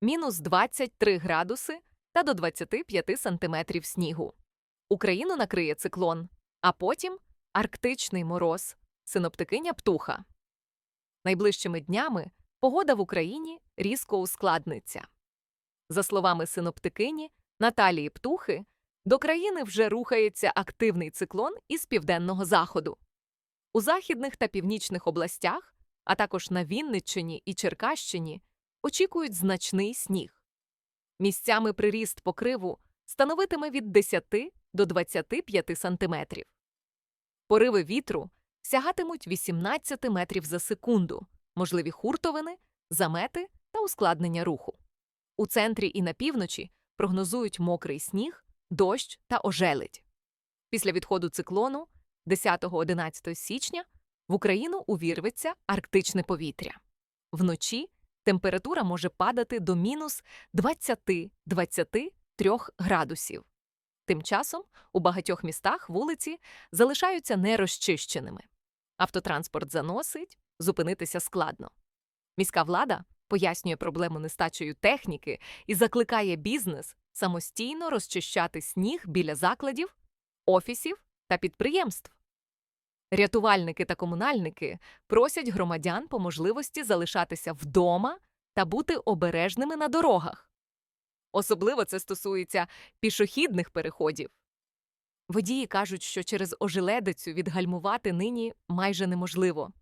мінус 23 градуси та до 25 сантиметрів снігу. Україну накриє циклон, а потім арктичний мороз, синоптикиня птуха. Найближчими днями погода в Україні різко ускладниться. За словами синоптикині Наталії Птухи, до країни вже рухається активний циклон із південного заходу. У західних та північних областях, а також на Вінниччині і Черкащині, очікують значний сніг. Місцями приріст покриву становитиме від 10 до 25 сантиметрів. Пориви вітру сягатимуть 18 метрів за секунду, можливі хуртовини, замети та ускладнення руху. У центрі і на півночі прогнозують мокрий сніг, дощ та ожеледь. Після відходу циклону 10-11 січня в Україну увірветься арктичне повітря. Вночі температура може падати до мінус 20-23 градусів. Тим часом у багатьох містах вулиці залишаються нерозчищеними. Автотранспорт заносить, зупинитися складно. Міська влада пояснює проблему нестачею техніки і закликає бізнес самостійно розчищати сніг біля закладів, офісів та підприємств. Рятувальники та комунальники просять громадян по можливості залишатися вдома та бути обережними на дорогах. Особливо це стосується пішохідних переходів. Водії кажуть, що через ожеледицю відгальмувати нині майже неможливо.